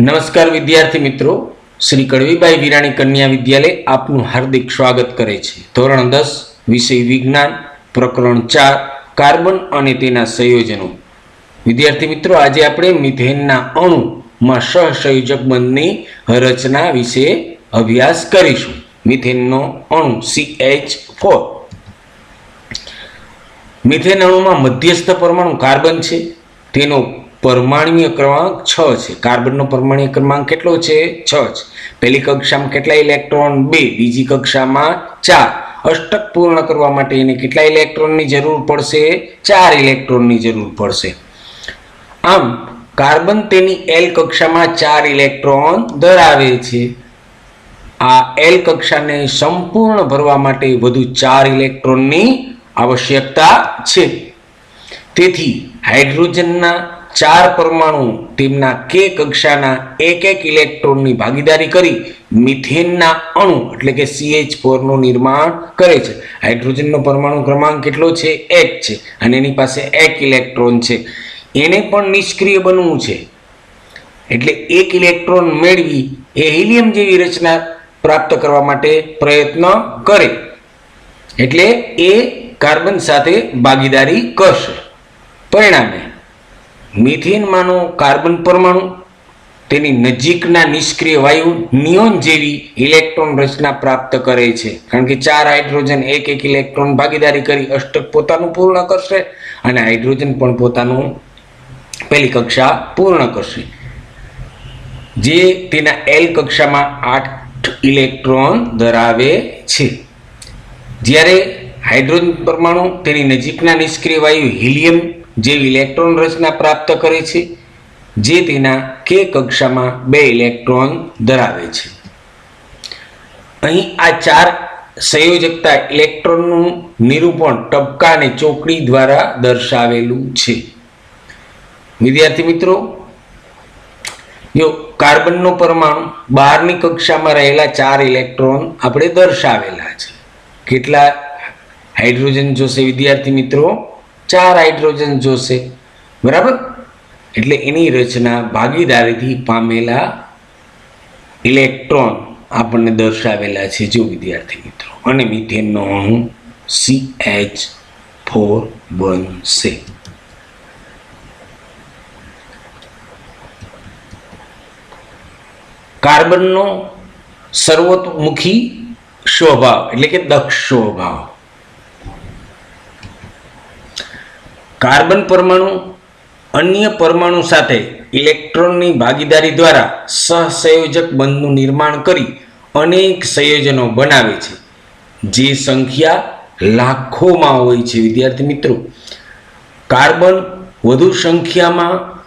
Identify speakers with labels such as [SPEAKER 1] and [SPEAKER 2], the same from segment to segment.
[SPEAKER 1] નમસ્કાર વિદ્યાર્થી મિત્રો. શ્રી કડવીબાઈ વિરાણી કન્યા વિદ્યાલય આપનું હાર્દિક સ્વાગત કરે છે. ધોરણ દસ, વિષય વિજ્ઞાન, પ્રકરણ ચાર, કાર્બન અને તેના સંયોજનો. વિદ્યાર્થી મિત્રો, આજે આપણે મિથેનના અણુમાં સહસંયોજક બંધની રચના વિશે અભ્યાસ કરીશું. મિથેનનો અણુ સી એચ ફોર મિથેન અણુમાં મધ્યસ્થ પરમાણુ કાર્બન છે. તેનો પરમાણુય ક્રમાંક છ છે. કાર્બનનો પરમાણુય ક્રમાંક કેટલો છે? છ છે પહેલી કક્ષામાં કેટલા ઇલેક્ટ્રોન? બે. બીજી કક્ષામાં ચાર. અષ્ટક પૂર્ણ કરવા માટે એને કેટલા ઇલેક્ટ્રોનની જરૂર પડશે? ચાર ઇલેક્ટ્રોનની જરૂર પડશે. આમ, કાર્બન તેની એલ કક્ષામાં ચાર ઇલેક્ટ્રોન ધરાવે છે. આ એલ કક્ષાને સંપૂર્ણ ભરવા માટે વધુ ચાર ઇલેક્ટ્રોનની આવશ્યકતા છે. તેથી, હાઇડ્રોજનના ચાર પરમાણુ તેમના કે કક્ષાના એક એક ઇલેક્ટ્રોનની ભાગીદારી કરી મિથેનના અણુ, એટલે કે સીએચ ફોરનું નિર્માણ કરે છે. હાઇડ્રોજનનો પરમાણુ ક્રમાંક કેટલો છે? એક છે. અને એની પાસે એક ઇલેક્ટ્રોન છે. એને પણ નિષ્ક્રિય બનવું છે. એટલે એક ઇલેક્ટ્રોન મેળવી એ હિલિયમ જેવી રચના પ્રાપ્ત કરવા માટે પ્રયત્ન કરે. એટલે એ કાર્બન સાથે ભાગીદારી કરશે. પરિણામે મિથેનમાંનો કાર્બન પરમાણુ, તેની નજીકના નિષ્ક્રિય વાયુ નિયોન જેવી ઇલેક્ટ્રોન રચના પ્રાપ્ત કરે છે. કારણ કે ચાર હાઇડ્રોજન એક એક ઇલેક્ટ્રોન ભાગીદારી કરી અષ્ટક પોતાનું પૂર્ણ કરશે અને હાઇડ્રોજન પણ પોતાનું પહેલી કક્ષા પૂર્ણ કરશે. જે તેના એલ કક્ષામાં આઠ ઇલેક્ટ્રોન ધરાવે છે. જ્યારે હાઇડ્રોજન પરમાણુ તેની નજીકના નિષ્ક્રિય વાયુ હિલિયમ જેવી ઇલેક્ટ્રોન રચના પ્રાપ્ત કરે છે, જે તેના કે કક્ષામાં બે ઇલેક્ટ્રોન ધરાવે છે. અહીં આ ચાર સંયોજકતા ઇલેક્ટ્રોનનું નિરૂપણ ટપકા અને ચોકડી દ્વારા દર્શાવેલું છે. વિદ્યાર્થી મિત્રો, જો કાર્બનનો પરમાણુ બહારની કક્ષામાં રહેલા ચાર ઇલેક્ટ્રોન આપણે દર્શાવેલા છે. કેટલા? હાઇડ્રોજન જોશે વિદ્યાર્થી મિત્રો. ચાર હાઇડ્રોજન જોશે. બરાબર? એટલે એની રચના ભાગીદારીથી પામેલા ઇલેક્ટ્રોન આપણને દર્શાવેલા છે. જો વિદ્યાર્થી મિત્રો, અને મિથેનનો અણુ સી એચ ફોર બનશે. કાર્બનનો સર્વતોમુખી સ્વભાવ એટલે કે દક્ષ સ્વભાવ કાર્બન પરમાણુ, અન્ય પરમાણુ સાથે ઇલેક્ટ્રોનની ભાગીદારી દ્વારા સહસંયોજક બંધનું નિર્માણ કરી અનેક સંયોજનો બનાવે છે. જે સંખ્યા લાખોમાં હોય છે, વિદ્યાર્થી મિત્રો. કાર્બન વધુ સંખ્યામાં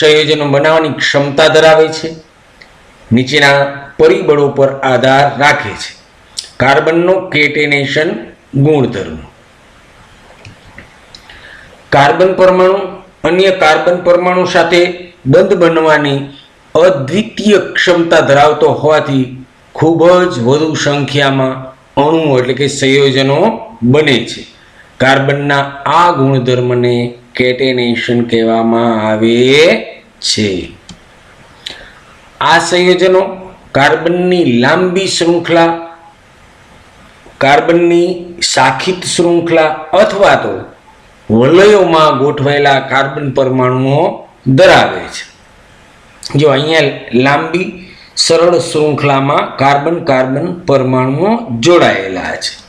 [SPEAKER 1] સંયોજનો બનાવવાની ક્ષમતા ધરાવે છે. નીચેના પરિબળો પર આધાર રાખે છે. કાર્બનનો કેટેનેશન ગુણધર્મ. કાર્બન પરમાણુ, અન્ય કાર્બન પરમાણુ સાથે બંધ બનવાની અદ્વિતીય ક્ષમતા ધરાવતો હોવાથી ખૂબ જ વધુ સંખ્યામાં અણુઓ એટલે કે સંયોજનો બને છે. કાર્બનના આ ગુણધર્મને કેટેનેશન કહેવામાં આવે છે. આ સંયોજનો કાર્બનની લાંબી શૃંખલા, કાર્બનની શાખિત શૃંખલા અથવા તો વલયોમાં ગોઠવાયેલા કાર્બન પરમાણુઓ ધરાવે છે. જો અહીંયા લાંબી, સરળ શૃંખલામાં કાર્બન કાર્બન પરમાણુઓ જોડાયેલા છે.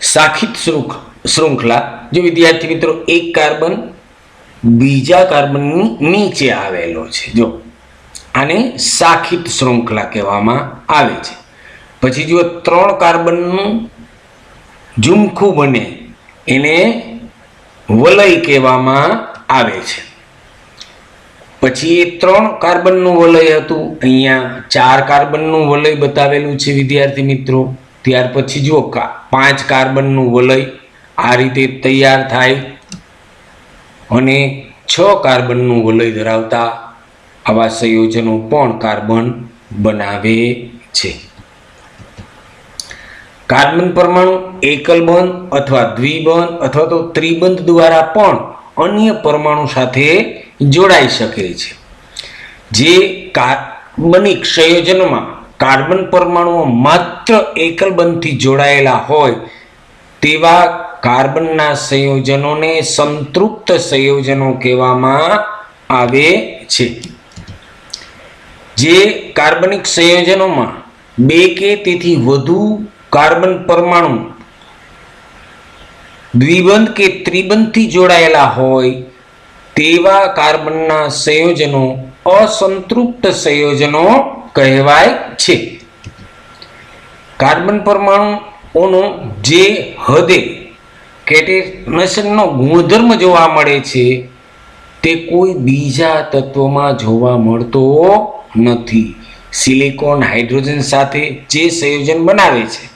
[SPEAKER 1] સાખિત શૃંખલા, જો વિદ્યાર્થી મિત્રો, એક કાર્બન બીજા કાર્બનની નીચે આવેલો છે. જો, આને સાખિત શૃંખલા કહેવામાં આવે છે. પછી જો ત્રણ કાર્બનનું ઝુમખું બને, એને વલય કહેવામાં આવે છે. પછી એ ત્રણ કાર્બનનું વલય હતું. અહીંયા ચાર કાર્બનનું વલય બતાવેલું છે વિદ્યાર્થી મિત્રો. ત્યાર પછી જુઓ પાંચ કાર્બનનું વલય આ રીતે તૈયાર થાય અને છ કાર્બનનું વલય ધરાવતા આવા સંયોજનો પણ કાર્બન બનાવે છે. કાર્બન પરમાણુ, એકલ બંધ અથવા દ્વિબંધ અથવા તો ત્રિબંધ દ્વારા પણ અન્ય પરમાણુ સાથે જોડાઈ શકે છે. જે કાર્બનિક સંયોજનોમાં કાર્બન પરમાણુઓ માત્ર એકલ બંધથી જોડાયેલા હોય, તેવા કાર્બનના સંયોજનોને સંતૃપ્ત સંયોજનો કહેવામાં આવે છે. જે કાર્બનિક સંયોજનોમાં બે કે તેથી વધુ કાર્બન પરમાણુ દ્વિબંધ કે ત્રિબંધથી જોડાયેલા હોય તેવા કાર્બનના સંયોજનો અસંતૃપ્ત સંયોજનો કહેવાય છે. કાર્બન પરમાણુઓનો જે હદે કેટેનેશનનો ગુણધર્મ જોવા મળે છે, તે કોઈ બીજા તત્વમાં જોવા મળતો નથી. સિલિકોન હાઇડ્રોજન સાથે જે સંયોજન બનાવે છે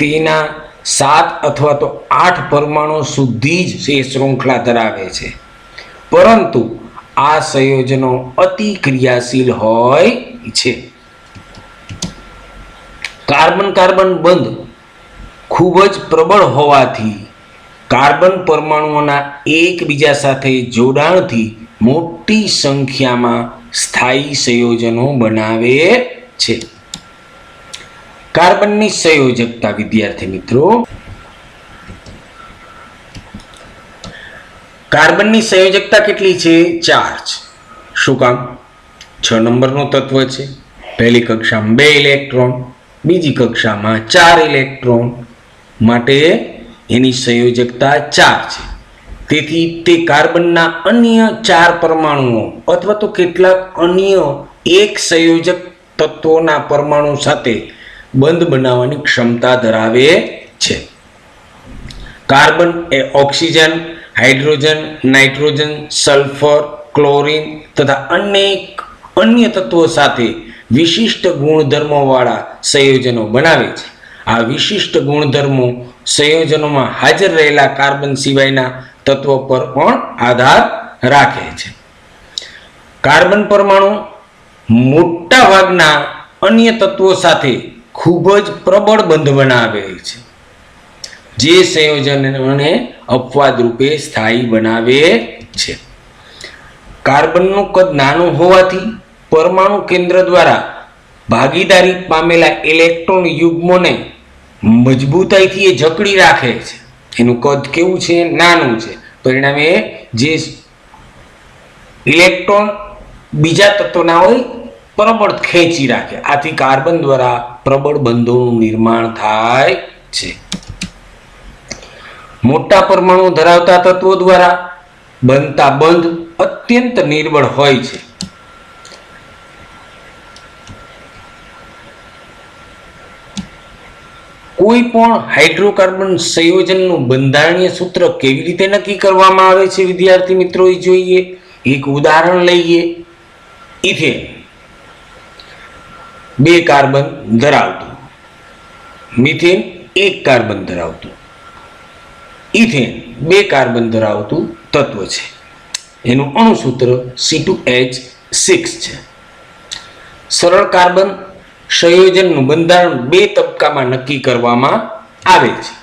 [SPEAKER 1] તેના સાત અથવા તો આઠ પરમાણુ સુધી જ એ શૃંખલા ધરાવે છે. પરંતુ આ સંયોજનો અતિ ક્રિયાશીલ હોય છે. કાર્બન કાર્બન બંધ ખૂબ જ પ્રબળ હોવાથી કાર્બન પરમાણુઓના એકબીજા સાથે જોડાણથી મોટી સંખ્યામાં સ્થાયી સંયોજનો બનાવે છે. કાર્બનની સંયોજકતા, વિદ્યાર્થી મિત્રો. કાર્બનની સંયોજકતા કેટલી છે? ચાર શું કામ? છ નંબરનું તત્વ છે. પહેલી કક્ષામાં બે ઇલેક્ટ્રોન, બીજી કક્ષામાં ચાર ઇલેક્ટ્રોન માટે એની સંયોજકતા ચાર છે. તેથી તે કાર્બનના અન્ય ચાર પરમાણુઓ અથવા તો કેટલાક અન્ય એક સંયોજક તત્વોના પરમાણુ સાથે બંધ બનાવવાની ક્ષમતા ધરાવે છે. કાર્બન એ oxygen, hydrogen, nitrogen, sulphur, chlorine તથા અનેક અન્ય તત્વો સાથે વિશિષ્ટ ગુણધર્મોવાળા સંયોજનો બનાવે છે. આ વિશિષ્ટ ગુણધર્મો સંયોજનોમાં હાજર રહેલા કાર્બન સિવાયના તત્વો પર પણ આધાર રાખે છે. કાર્બન પરમાણુ મોટા ભાગના અન્ય તત્વો સાથે ખૂબ જ પ્રબળ બંધ બનાવે છે. જે સંયોજનોને અપવાદ રૂપે સ્થાયી બનાવે છે. કાર્બનનું કદ નાનું હોવાથી પરમાણુ કેન્દ્ર દ્વારા ભાગીદારી પામેલા ઇલેક્ટ્રોન યુગ્મોને મજબૂતાઈથી એ જકડી રાખે છે. એનું કદ કેવું છે? નાનું છે. પરિણામે જે ઇલેક્ટ્રોન બીજા તત્વના હોય પ્રબળ ખેંચી રાખે. આથી કાર્બન દ્વારા પ્રબળ બંધોનું નિર્માણ થાય છે. મોટા પરમાણુ ધરાવતા તત્વો દ્વારા બનતા બંધ અત્યંત નિર્બળ હોય છે. કોઈ પણ હાઇડ્રોકાર્બન સંયોજનનું બંધારણીય સૂત્ર કેવી રીતે નક્કી કરવામાં આવે છે, વિદ્યાર્થી મિત્રો, એ જોઈએ. એક ઉદાહરણ લઈએ. ઇથેન. બે કાર્બન ધરાવતું. મિથેન એક કાર્બન ધરાવતું. ઇથેન બે કાર્બન ધરાવતું તત્વ છે. એનું અણુસૂત્ર સી ટુ એચ સિક્સ છે. સરળ કાર્બન સંયોજનનું બંધારણ બે તબક્કામાં નક્કી કરવામાં આવે છે.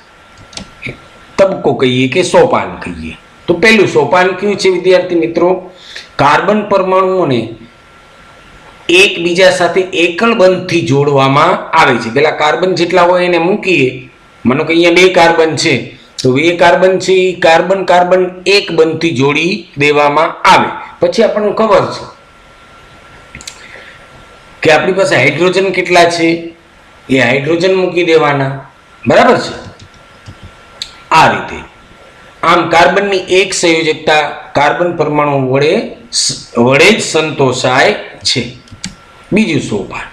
[SPEAKER 1] તબક્કો કહીએ કે સોપાન કહીએ. તો પહેલું સોપાન કયું છે વિદ્યાર્થી મિત્રો? કાર્બન પરમાણુઓને એકબીજા સાથે એકલબંધથી જોડવામાં આવે છે. પેલા કાર્બન જેટલા હોય એને મૂકીએ. માનો કે અહીંયા બે કાર્બન છે. તો બે કાર્બન છે એ કાર્બન કાર્બન એક બંધથી જોડી દેવામાં આવે. પછી આપણને ખબર છે કે આપણી પાસે હાઇડ્રોજન કેટલા છે? એ હાઇડ્રોજન મૂકી દેવાના. બરાબર છે? આ રીતે. આમ કાર્બનની એક સંયોજકતા કાર્બન પરમાણુ વડે વડે જ સંતોષાય છે. બીજું સોપાન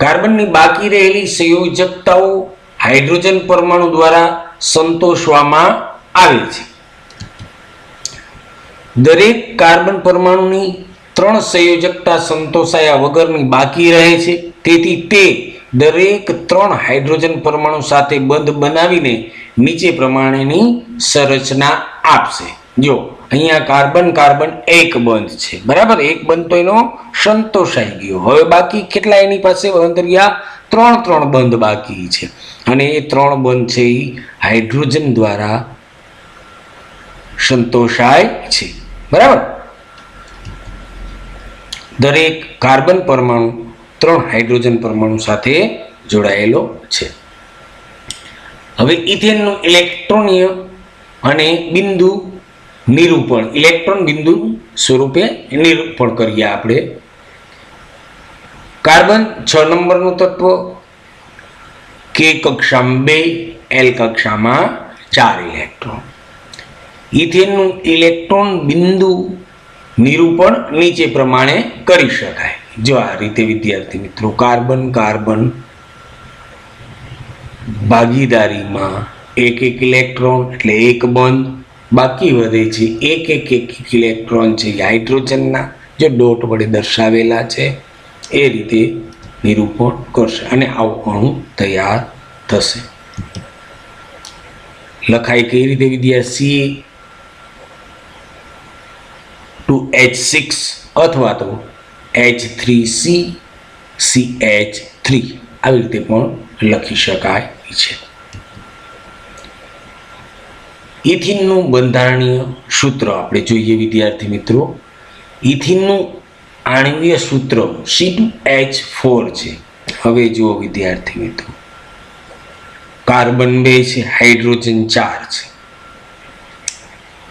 [SPEAKER 1] કાર્બનની બાકી રહેલી સંયોજકતાઓ હાઇડ્રોજન પરમાણુ દ્વારા સંતોષવામાં આવે છે. દરેક કાર્બન પરમાણુની ત્રણ સંયોજકતા સંતોષાયા વગરની બાકી રહે છે. તેથી તે દરેક ત્રણ હાઇડ્રોજન પરમાણુ સાથે બંધ બનાવીને નીચે પ્રમાણેની સંરચના આપશે. જો, અહીંયા કાર્બન કાર્બન એક બંધ છે. બરાબર? એક બંધ તો એનો સંતોષાઈ ગયો. હવે બાકી કેટલા એની પાસે અંદર ત્રણ ત્રણ બંધ બાકી છે. અને એ ત્રણ બંધ છે એ હાઇડ્રોજન દ્વારા સંતોષાય છે. બરાબર? દરેક કાર્બન પરમાણુ ત્રણ હાઇડ્રોજન પરમાણુ સાથે જોડાયેલો છે. હવે ઇથેનનું ઇલેક્ટ્રોનિય અને બિંદુ નિરૂપણ, ઇલેક્ટ્રોન બિંદુ સ્વરૂપે નિરૂપણ કરીએ આપણે. કાર્બન છ નંબરનું તત્વ કે કક્ષામાં બે એલ કક્ષામાં ચાર ઇલેક્ટ્રોન. ઇથેનનું ઇલેક્ટ્રોન બિંદુ નિરૂપણ નીચે પ્રમાણે કરી શકાય. જો આ રીતે, વિદ્યાર્થી મિત્રો, કાર્બન કાર્બન ભાગીદારીમાં એક એક ઇલેક્ટ્રોન એટલે એક બંધ બાકી વધે છે એક એક એક ઇલેક્ટ્રોન છે હાઇડ્રોજનના જે ડોટ વડે દર્શાવેલા છે, એ રીતે નિરૂપણ કરશે અને આવું અણુ તૈયાર થશે. લખાય કઈ રીતે વિદ્યાર્થી ટુ એચ સિક્સ અથવા તો H three C C H three. આવી રીતે પણ લખી શકાય છે. ઇથિનનું બંધારણીય સૂત્ર આપણે જોઈએ વિદ્યાર્થી મિત્રો. ઇથિનનું આણ્વીય સૂત્ર સી એચ ફોર છે. હવે જુઓ વિદ્યાર્થી મિત્રો. કાર્બન બે છે, હાઇડ્રોજન ચાર છે.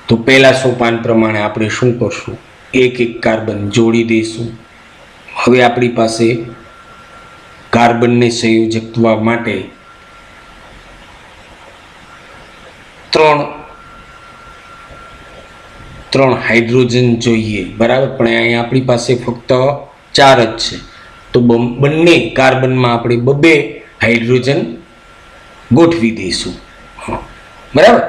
[SPEAKER 1] તો પહેલાં સોપાન પ્રમાણે આપણે શું કરશું? એક એક કાર્બન જોડી દઈશું. હવે આપણી પાસે કાર્બનને સંયોજકવા માટે ત્રણ ત્રણ હાઇડ્રોજન જોઈએ. બરાબર? પણ અહીંયા આપણી પાસે ફક્ત ચાર જ છે. તો બંને કાર્બનમાં આપણે બબે હાઇડ્રોજન ગોઠવી દઈશું. બરાબર?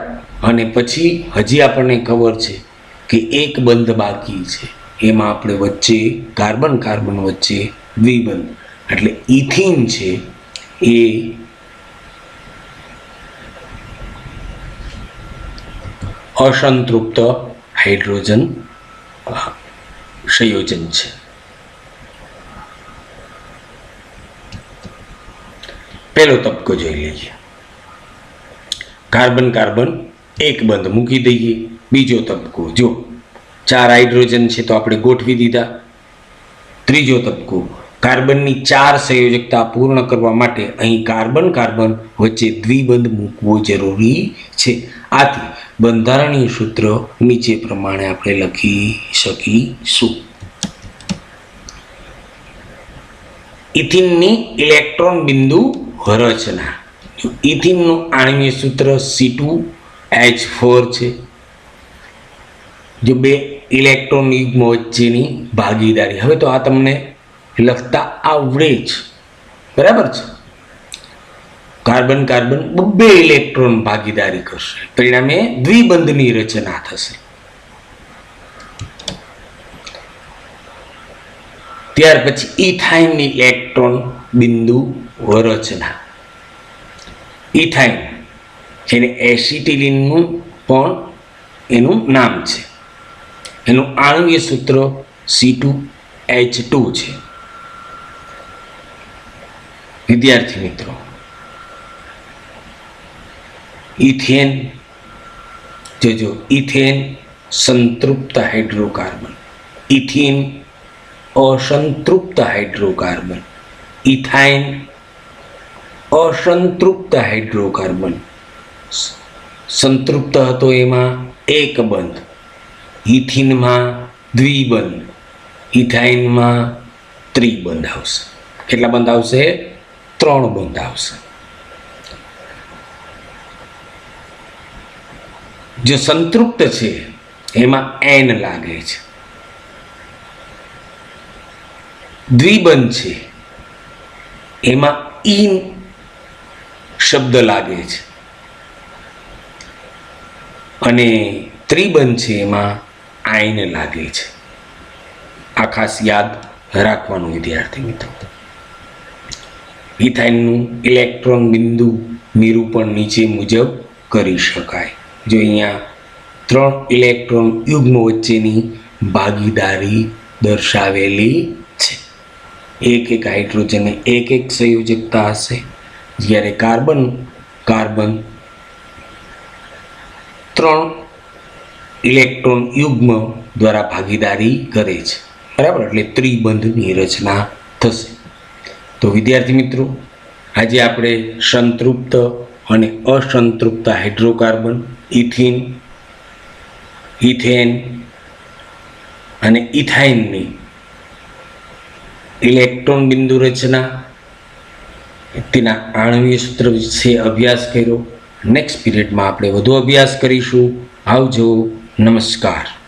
[SPEAKER 1] અને પછી હજી આપણને ખબર છે કે એક બંધ બાકી છે. એમાં આપણે વચ્ચે કાર્બન કાર્બન વચ્ચે દ્વિબંધ. એટલે ઇથિન છે એ અસંતૃપ્ત હાઇડ્રોજન સંયોજન છે. પહેલો તબક્કો જોઈ લઈએ. કાર્બન કાર્બન, એક બંધ મૂકી દઈએ. બીજો તબક્કો, જો ચાર હાઇડ્રોજન છે તો આપણે ગોઠવી દીધા. ત્રીજો તબક્કો, કાર્બનની ચાર સંયોજકતા પૂર્ણ કરવા માટે અહીં કાર્બન કાર્બન વચ્ચે દ્વિબંધ મૂકવો જરૂરી છે. આથી બંધારણીય સૂત્ર નીચે પ્રમાણે આપણે લખી શકીશું. ઇથિનની ઇલેક્ટ્રોન બિંદુ રચના. ઇથિનનું આણ્વીય સૂત્ર સી ટુ એચ ફોર છે, જો બે ઇલેક્ટ્રોન યુગ્મ વચ્ચેની ભાગીદારી, હવે તો આ તમને લખતા આવડે જ. બરાબર છે? કાર્બન કાર્બન બબ્બે ઇલેક્ટ્રોન ભાગીદારી કરશે. પરિણામે દ્વિબંધની રચના થશે. ત્યાર પછી ઇથાઇન ઇલેક્ટ્રોન બિંદુ રચના. ઇથાઇન જેને એસિટિલિનનું પણ એનું નામ છે. એનું આણવીય સૂત્ર સી ટુ એચ ટુ છે. વિદ્યાર્થી મિત્રો ઇથેન જોજો ઇથેન સંતૃપ્ત હાઇડ્રોકાર્બન. ઇથિન અસંતૃપ્ત હાઇડ્રોકાર્બન. ઇથાઇન અસંતૃપ્ત હાઇડ્રોકાર્બન. સંતૃપ્ત હતો એમાં એક બંધ. ઇથિનમાં દ્વિબંધ. ઇથાઇનમાં ત્રિબંધ આવશે. કેટલા બંધ આવશે? ત્રણ બંધ આવશે. જે સંતૃપ્ત છે, એમાં એન લાગે છે. દ્વિબંધ છે, એમાં ઈન શબ્દ લાગે છે. અને ત્રિબંધ છે, એમાં આઈન લાગે છે. આ ખાસ યાદ રાખવાનું, વિદ્યાર્થી મિત્રો. ઇથાઇનનું ઇલેક્ટ્રોન બિંદુ નિરૂપણ નીચે મુજબ કરી શકાય. જો અહીંયા ત્રણ ઇલેક્ટ્રોન યુગ્મ વચ્ચેની ભાગીદારી દર્શાવેલી છે. એક એક હાઇડ્રોજન એક એક સંયોજકતા હશે. જ્યારે કાર્બન કાર્બન ત્રણ ઇલેક્ટ્રોન યુગ્મ દ્વારા ભાગીદારી કરે છે. બરાબર? એટલે ત્રિબંધની રચના થશે. તો વિદ્યાર્થી મિત્રો, આજે આપણે સંતૃપ્ત અને અસંતૃપ્ત હાઇડ્રોકાર્બન ઇથિન, ઇથેન અને ઇથાઇનની ઇલેક્ટ્રોન બિંદુ રચના, તેના આણવીય સૂત્ર વિશે અભ્યાસ કર્યો. નેક્સ્ટ પીરિયડમાં આપણે વધુ અભ્યાસ કરીશું. આવજો. નમસ્કાર.